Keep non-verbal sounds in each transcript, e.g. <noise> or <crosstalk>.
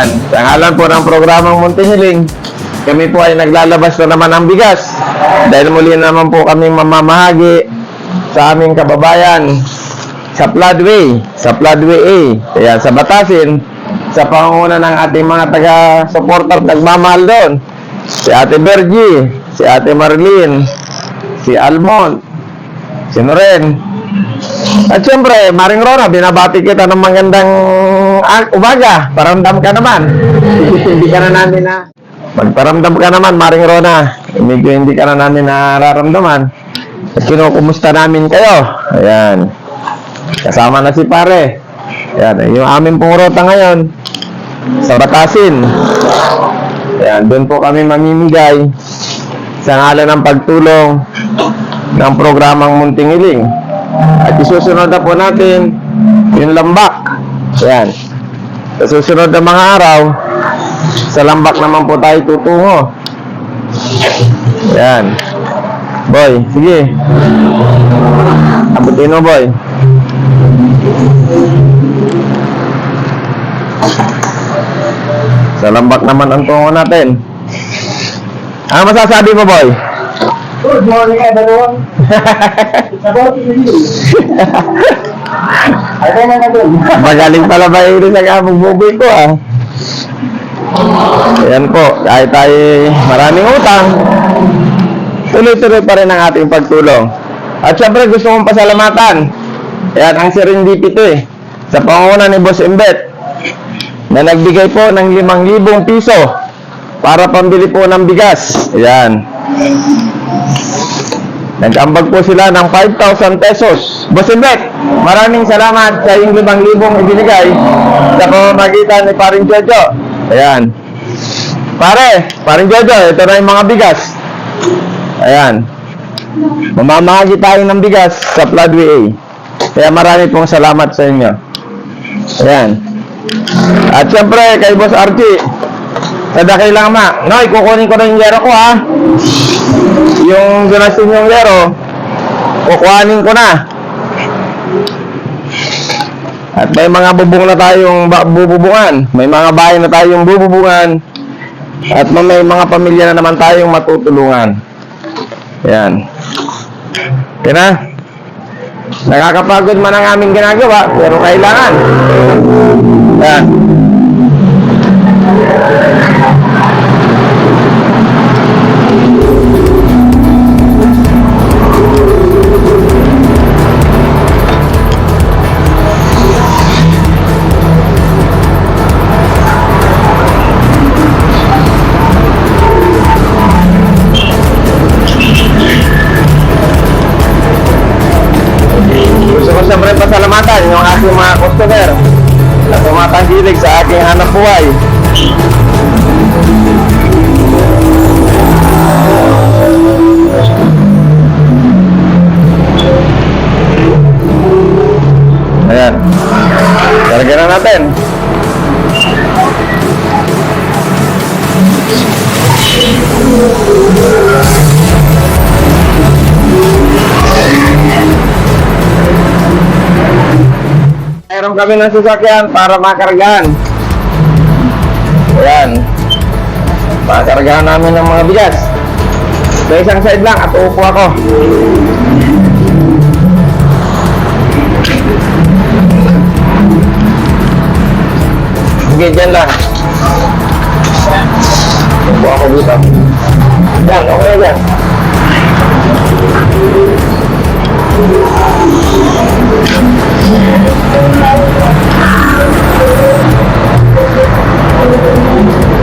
Ayan, sa ngalan po ng programang Muntihiling, kami po ay naglalabas na naman ng bigas. Dahil muli naman po kami mamamahagi sa aming kababayan sa Floodway, sa Floodway A. Ayan, sa Batasin, sa pangunguna ng ating mga taga-supporter nagmamahal doon. Si Ate Bergie, si Ate Marlene, si Almond, si Noren, at syempre, Maring Rona, binabati kita ng magandang ah, umaga. Paramdam ka naman. hindi ka na namin na... Magparamdam ka naman, Maring Rona. Medyo hindi ka na namin nararamdaman. At kinukumusta namin kayo. Ayan. Kasama na si pare. Ayan, yung aming pong ngayon sa Batasin. Ayan, doon po kami mamimigay sa ngalan ng pagtulong ng programang Munting Iling. At isusunod na po natin yung lambak. Ayan. Sa susunod na mga araw, sa lambak naman po tayo tutungo. Ayan. Boy, sige. Abutin mo, boy. Sa lambak naman ang tungo natin. Ano masasabi mo, boy? Good morning, everyone. <laughs> About you. Ay, na na doon. Magaling pala ba yun sa kamong buboy ko ah. Ayan po, kahit tayo maraming utang, tuloy-tuloy pa rin ang ating pagtulong. At syempre gusto kong pasalamatan. Ayan, ang serendipity eh. Sa pangunguna ni Boss Embet na nagbigay po ng 5,000 piso para pambili po ng bigas. Ayan. Nag-ambag po sila ng 5,000 pesos. Boss Embet, maraming salamat sa iyong 5,000 ibinigay sa pamamagitan ni Paring Jojo. Ayan. Pare, Paring Jojo, ito na yung mga bigas. Ayan. Mamamahagi tayo ng bigas sa Floodway A. Kaya marami pong salamat sa inyo. Ayan. At syempre, kay Boss Archie, sa dakilang ma. Noy, kukunin ko na yung yero ko ha. Yung donasyon yung yero, kukuhanin ko na. At may mga bubong na tayong bububungan. May mga bahay na tayong bububungan. At may mga pamilya na naman tayong matutulungan. Yan. Okay na? Nakakapagod man ang aming ginagawa, pero kailangan. Yan. Siyempre pasalamatan yung aking mga customer na tumatangkilig sa aking hanap buhay. Ayan. Karga na natin. Mayroon kami ng sasakyan para makargahan. Ayan. Makargahan namin ng mga bigas. Sa isang side lang at uupo ako. Sige, dyan lang. Upo ako dito. Yan, okay yan.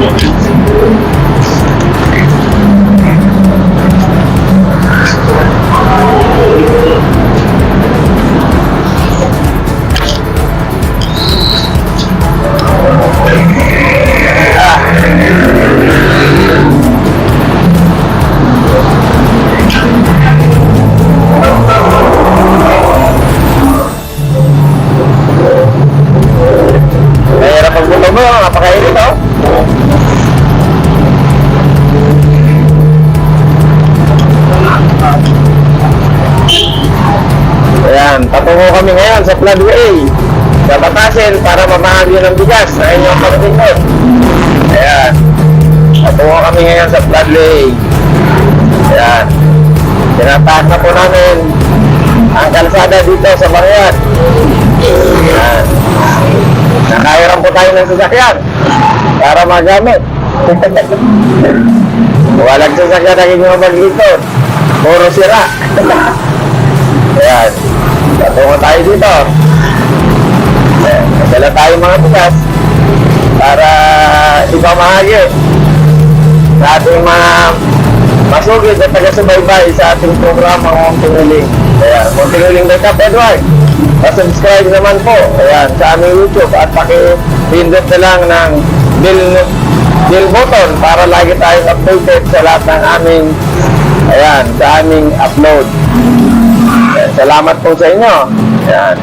Mahirap kami ngayon sa Floodway. sa Batasin para mamahagi ng bigas na inyong pagtingkod. Ayan. Patungo kami ngayon sa flood lane. Ayan. Tinataas na po namin ang kalsada dito sa Bangyat. Ayan. Nakahiram po tayo ng sasakyan para magamit. <laughs> Walang sasakyan na inyong maglito. Puro sira. <laughs> Ayan. Patungo tayo dito. Nadala tayo mga bukas para ipamahagi sa ating mga masugid at taga-subaybay sa ating programa Munting Uling. Ayan, Munting Uling Cap Edward. Pa-subscribe naman po ayan, sa aming YouTube at paki-pindot na lang ng bell, bell button para lagi tayong updated sa lahat ng aming ayan, sa aming upload. Salamat po sa inyo. Ayan.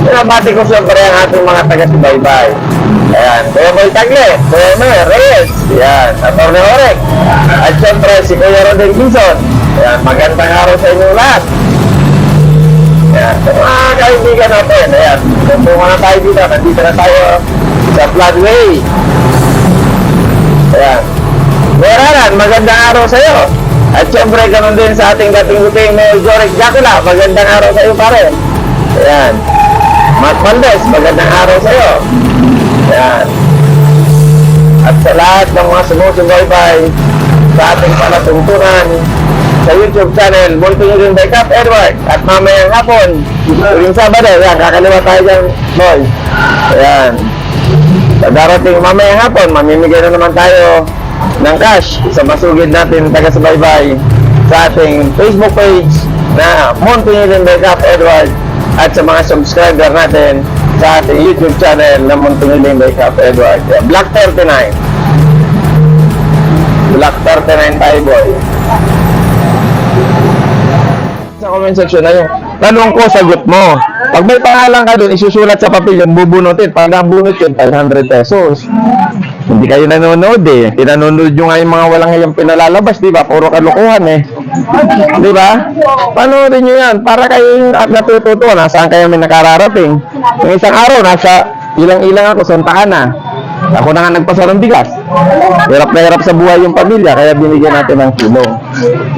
Pinabati ko siyempre ang ating mga taga-subaybay. Ayan, Kuya Boy Tagle, Kuya Mer, Reyes, ayan, Atty. Orek, at siyempre si Kuya Rodel Quezon. Ayan, magandang araw sa inyo lahat. Ayan, sa mga kaibigan natin, ayan, tuntungan na tayo dito, nandito na tayo sa Floodway. Ayan. Kuya Raran, magandang araw sa iyo. At siyempre, ganun din sa ating dating buting Mayor Jorek Jacula, magandang araw sa iyo pare. Ayan. Mark Valdez, magandang araw sa iyo. Ayan. At sa lahat ng mga sumusubaybay sa ating palatuntunan sa YouTube channel, Multimedia by Cap Edward. At mamayang hapon, tuwing Sabado, ayan, kakaliwa tayo dyan, boy. Ayan. Sa darating mamayang hapon, mamimigay na naman tayo ng cash sa masugid natin taga-subaybay sa ating Facebook page na Montinilin by Cap Edward at sa mga subscriber natin sa ating YouTube channel na Montinilin by Cap Edward. Black 39. Black 39 tayo boy. Sa comment section na yung tanong ko, sagot mo. Pag may pangalan ka doon, isusulat sa papel yun, bubunutin. Pag nabunot yun, 500 pesos. Hindi kayo nanonood eh. Pinanonood nyo nga yung mga walang ngayong pinalalabas, di ba? Puro kalukuhan eh. Di ba? Panoorin nyo yan. Para kayo at natututo. Nasaan kayo may nakararating. Yung isang araw, nasa ilang-ilang ako, suntaan na. Ako na nga nagpasa ng bigas. Hirap na hirap sa buhay yung pamilya, kaya binigyan natin ng tulong.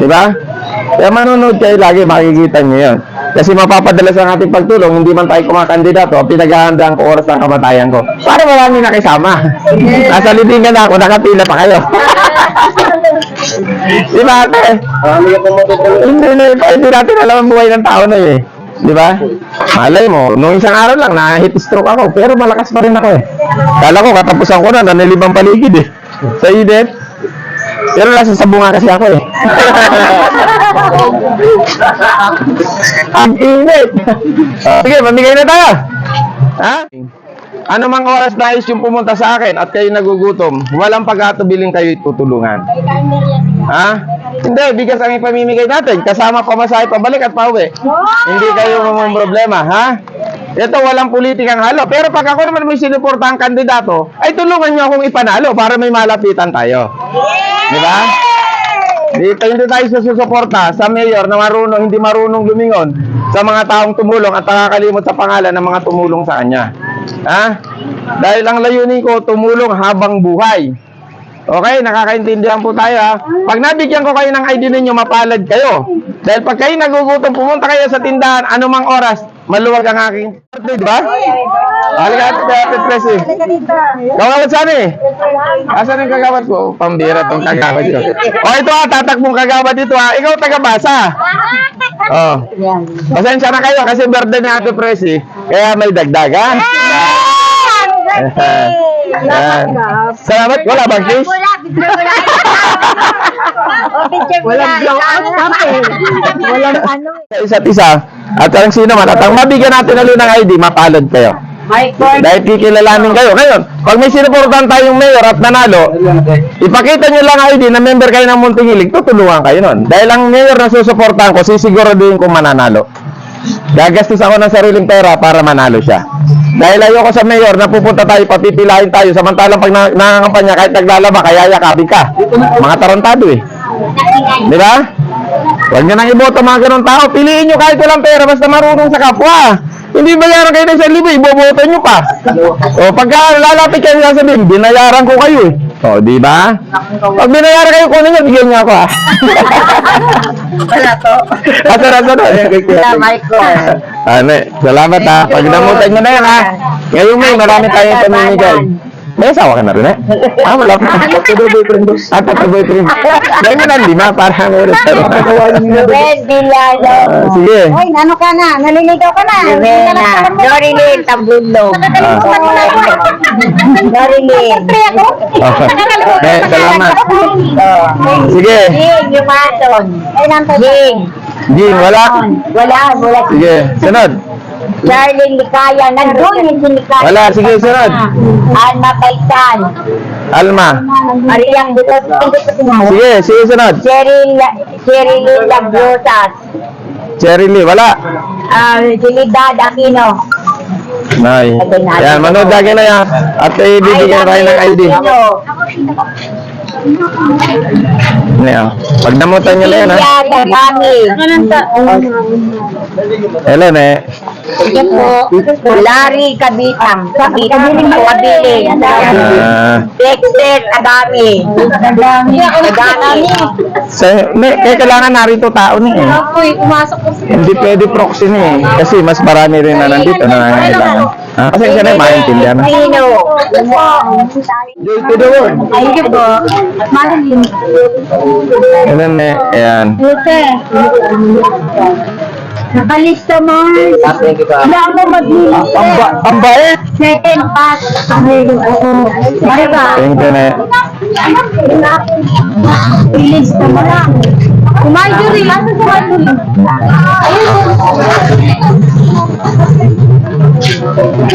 Di ba? Kaya manonood kayo lagi, makikita nyo yan. Kasi mapapadala sa ating pagtulong, hindi man tayo kumakandidato, pinaghahandaan ko oras ng kamatayan ko. Para marami nakisama. Nasa libingan na ako, nakapila pa kayo. <laughs> Di ba ate? Hindi na, hindi natin alam ang buhay ng tao na eh. Di ba? Malay mo, nung isang araw lang, na-hit stroke ako, pero malakas pa rin ako eh. Kala ko, katapusan ko na, nanilibang paligid eh. Sa init. Pero nasa sabunga kasi ako eh. <laughs> Ang init. Sige, mamigay na tayo. Ha? Ano mang oras nais yung pumunta sa akin at kayo nagugutom, walang pag-atubiling kayo tutulungan. Ha? Hindi, bigas ang ipamimigay natin. Kasama pamasahe pabalik at pauwi. Hindi kayo mamang problema, ha? Ito, walang politikang halo. Pero pag ako naman may sinuportahang kandidato, ay tulungan niyo akong ipanalo para may malapitan tayo. Di ba? Dito hindi tayo susuporta sa mayor na marunong, hindi marunong lumingon sa mga taong tumulong at nakakalimot sa pangalan ng mga tumulong sa kanya. Ha? Dahil ang layunin ko, tumulong habang buhay. Okay, nakakaintindihan po tayo ha. Pag nabigyan ko kayo ng ID ninyo, mapalad kayo. Dahil pag kayo nagugutom, pumunta kayo sa tindahan, anumang oras, maluwag ang aking birthday, di ba? Halika ate, ate Presi. Kawawat saan eh? Asan yung kagawad ko? Pambira tong kagawad ko. O ito ha, tatakbong kagawad dito ha. Ikaw taga-basa. Oh. Pasensya na kayo kasi birthday ni Ate Presi. Kaya may dagdag ha. Salamat. Wala bang kiss? Wala, Walang lang. blow out campaign. Walang ano. Sa isa't isa. At ang sino man. At ang mabigyan natin ulit ng ID, mapalad kayo. Mike Ford. Dahil kikilalanin kayo. Ngayon, pag may sinuportahan tayong mayor at nanalo, ipakita nyo lang ID na member kayo ng Muntingilig, tutulungan kayo nun. Dahil ang mayor na susuportahan ko, sisiguraduhin kong mananalo. Gagastos ako ng sariling pera para manalo siya. Dahil ayoko sa mayor na pupunta tayo, papipilahin tayo, samantalang pag na- nangangampanya, kahit naglalaba, kaya yakapin ka. Mga tarantado eh. Di ba? Huwag nyo nang iboto mga ganun tao. Piliin nyo kahit walang pera, basta marunong sa kapwa. Hindi bayaran kayo ng 1,000, iboboto nyo pa. O, pagka lalapit kayo sasabihin, binayaran ko kayo eh. O, di ba? Pag binayaran kayo, kunin nyo, bigyan nyo ako ah. Wala to. Asa na ko. Ano, salamat ha. Pag namutan nyo na yan ha. Ngayon may marami tayong pamimigay. May asawa <laughs> ka na rin eh? Ah, wala pa. Tatlo boyfriend ko. Ah, tatlo boyfriend. Gawin mo ng lima para meron sa Ruben Villalo. Ah, sige. Hoy, ano ka na? Naliligaw ka na. Rivena. Dorilyn Tabulog. Dorilyn. Eh, salamat. Sige. Jing, Yumaton. Jing. Jing, wala. Wala, wala. Sige, sunod. Charlene Likaya. Nandun yung si Likaya. Wala, sige, sunod. Alma Paisan. Alma. Mariang Butos. Sige, sige, sunod. Cheryl, Cheryl Labrosas. Cherry Lee, wala. Ah, Dilidad Aquino. Nay. Yan, manood lagi na yan. At eh, bibigyan tayo ng ID. Ano yan? Pag namutan nyo na yan ha. Silvia Dagami. Hello, ne. Sige po. Larry Kabitang. Kabitang. Kabili. Ah, Dexter Agami. Agami. sa, ne, kaya kailangan narito tao ni eh. Apoy, pumasok ko sa Hindi pwede proxy ni eh. Kasi mas marami rin na nandito na nangangailangan. Ah, kasi siya na maintindihan. Pino. Joy to the world. Ayun po. Marilyn. Hello, ne. Ayan. Ate. Nakalista mo. Wala ako maglilista. Ang, ba ang bait. Second pass. Diba? Thank you, ne. Ilista mo lang. Marjorie, asan si Marjorie?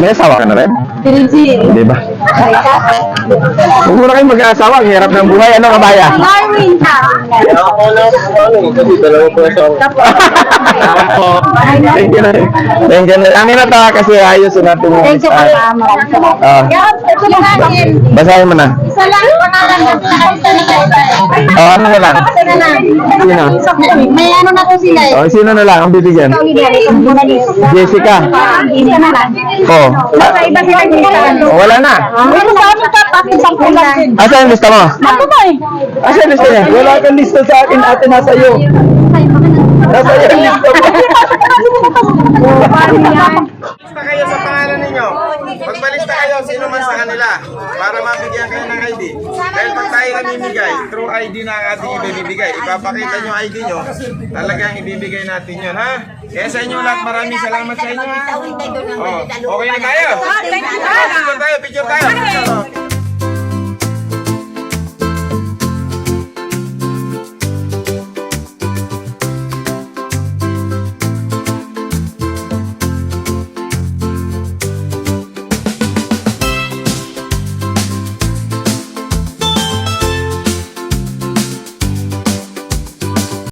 May asawa ka na rin? Ayun. Di ba? Huwag mo na kayong mag-aasawa. Ang hirap ng buhay. Ano ka baya? Marvin ka. Ako na, ano, kasi dalawa ko sa Thank you na. Thank you na. Amin na to kasi ayos na natin Thank you isa. pala. Ah, basahin mo na. Isa lang ang pangalan ng nakalista na kayo. Oh, ano na lang? Isa. Sino? May ano na to sila eh. Oh, sino na lang ang bibigyan? Jessica. Isa na lang. Oh. Oh wala na. Meron sa amin pati isang kulang din. Asa yung lista mo? Ako ba eh? Asa yung lista niya? Wala kang lista sa akin. Ate, nasa iyo. Nasa iyo yung lista mo. Balista kayo sa pangalan ninyo. Magbalista kayo sino man sa kanila para mabigyan kayo ng ID. Dahil pag tayo namimigay, through ID na ang ating ibibigay. Ipapakita nyo ID nyo, talagang ibibigay natin yun, ha? Kaya sa inyo lahat, maraming salamat sa inyo. Oh, okay na tayo? Picture tayo, picture tayo.